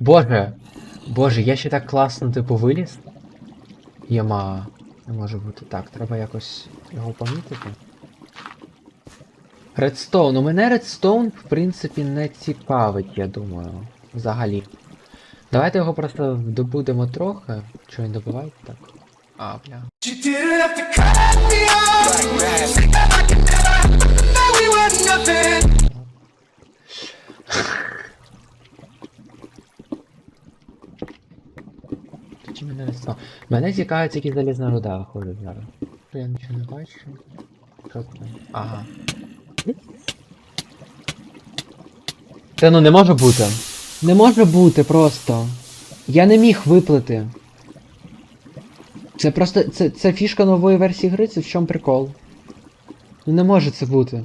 Боже! Боже, я ще так класно, типу, виліз. Яма. Не може бути. Так, треба якось його помітити. Редстоун. У мене редстоун, в принципі, не цікавить, я думаю. Взагалі. Давайте його просто добудемо трохи. Що він добиває? Так. А, бля. Чи мене редстоун? Мене цікавить, які залізна руда виходить зараз. Я нічого не бачу. Що там? Ага. Та ну не може бути. Не може бути просто. Я не міг виплити. Це просто. Це, це фішка нової версії гри, це в чому прикол? Ну не може це бути.